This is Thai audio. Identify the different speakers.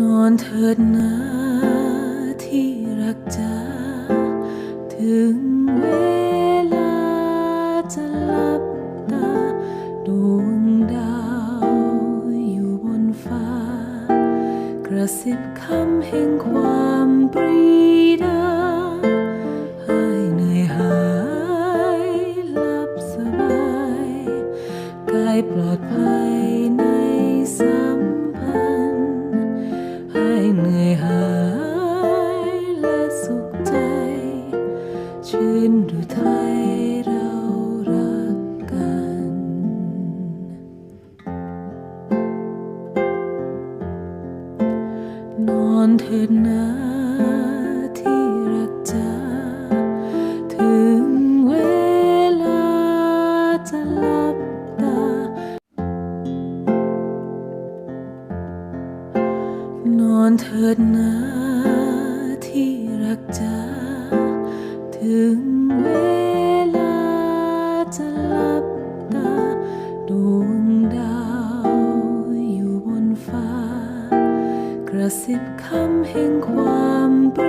Speaker 1: นอนเถิดนาที่รักจ้าถึงเวลาจะหลับตาดวงดาวอยู่บนฟ้า กระซิบคำแห่งความปรีดาให้เหนื่อยหายหลับสบายกายปลอดภัย ชื่นดูไทยเรารักกัน นอนเถิดนาที่รักจ้าถึงเวลาจะหลับตา นอนเถิดนาที่รักจ้า ถึงเวลาจะหลับตาดวงดาวอยู่บนฟ้ากระสิบคำแห่งความปร